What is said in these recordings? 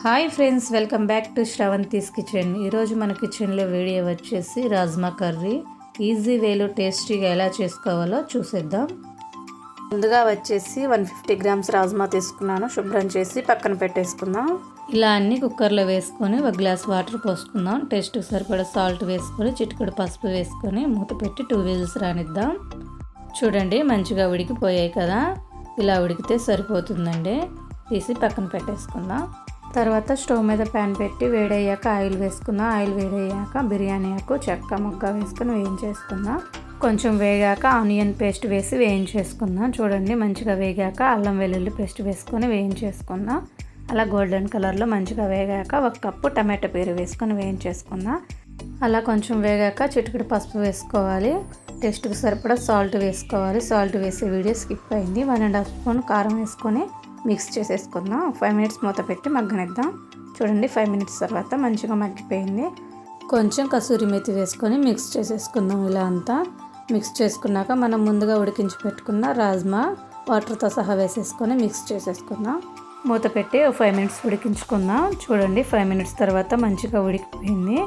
Hi friends welcome back to Sravanthi's kitchen. ఈరోజు మన కిచెన్లో వీడియో వచ్చేసి రాజ్మా కర్రీ. ఈజీ వేలో టేస్టీగా ఎలా చేసుకోవాలో చూసేద్దాం. ముందుగా వచ్చేసి వన్ ఫిఫ్టీ గ్రామ్స్ రాజ్మా తీసుకున్నాను. శుభ్రం చేసి పక్కన పెట్టేసుకుందాం. ఇలా అన్ని కుక్కర్లో వేసుకొని ఒక గ్లాస్ వాటర్ పోసుకుందాం. టేస్ట్ సరిపడా సాల్ట్ వేసుకొని చిటికెడు పసుపు వేసుకొని మూత పెట్టి టూ విజిల్స్ రానిద్దాం. చూడండి మంచిగా ఉడికిపోయాయి కదా. ఇలా ఉడికితే సరిపోతుందండి. తీసి పక్కన పెట్టేసుకుందాం. తర్వాత స్టవ్ మీద ప్యాన్ పెట్టి వేడయ్యాక ఆయిల్ వేసుకుందాం. ఆయిల్ వేడయ్యాక బిర్యానీ ఆకు చెక్క ముక్క వేసుకుని వేయించేసుకుందాం. కొంచెం వేగాక ఆనియన్ పేస్ట్ వేసి వేయించేసుకుందాం. చూడండి మంచిగా వేగాక అల్లం వెల్లుల్లి పేస్ట్ వేసుకొని వేయించేసుకుందాం. అలా గోల్డెన్ కలర్లో మంచిగా వేగాక ఒక కప్పు టమాటో పేరు వేసుకొని వేయించేసుకుందాం. అలా కొంచెం వేగాక చిటికెడు పసుపు వేసుకోవాలి. టేస్ట్కి సరిపడా సాల్ట్ వేసుకోవాలి. సాల్ట్ వేసే వీడియో స్కిప్ అయింది. వన్ అండ్ హాఫ్ స్పూన్ కారం వేసుకొని మిక్స్ చేసేసుకుందాం. ఫైవ్ మినిట్స్ మూత పెట్టి మగ్గనిద్దాం. చూడండి ఫైవ్ మినిట్స్ తర్వాత మంచిగా మగ్గిపోయింది. కొంచెం కసూరి మెతి వేసుకొని మిక్స్ చేసేసుకుందాం ఇలా అంతా. మిక్స్ చేసుకున్నాక మనం ముందుగా ఉడికించి పెట్టుకున్న రాజ్మా వాటర్తో సహా వేసేసుకొని మిక్స్ చేసేసుకుందాం. మూత పెట్టి ఒక ఫైవ్ మినిట్స్ ఉడికించుకుందాం. చూడండి ఫైవ్ మినిట్స్ తర్వాత మంచిగా ఉడికిపోయింది.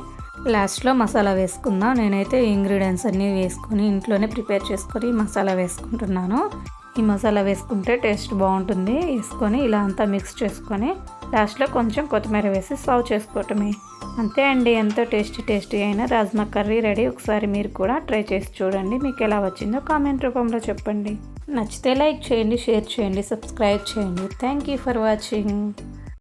లాస్ట్లో మసాలా వేసుకుందాం. నేనైతే ఇంగ్రీడియంట్స్ అన్నీ వేసుకొని ఇంట్లోనే ప్రిపేర్ చేసుకొని మసాలా వేసుకుంటున్నాను. ఈ మసాలా వేసుకుంటే టేస్ట్ బాగుంటుంది. వేసుకొని ఇలా అంతా మిక్స్ చేసుకొని లాస్ట్లో కొంచెం కొత్తిమీర వేసి సర్వ్ చేసుకోవటమే. అంతే అండి. ఎంతో టేస్టీ టేస్టీ అయిన రాజ్మా కర్రీ రెడీ. ఒకసారి మీరు కూడా ట్రై చేసి చూడండి. మీకు ఎలా వచ్చిందో కామెంట్ రూపంలో చెప్పండి. నచ్చితే లైక్ చేయండి షేర్ చేయండి సబ్స్క్రైబ్ చేయండి. Thank you for watching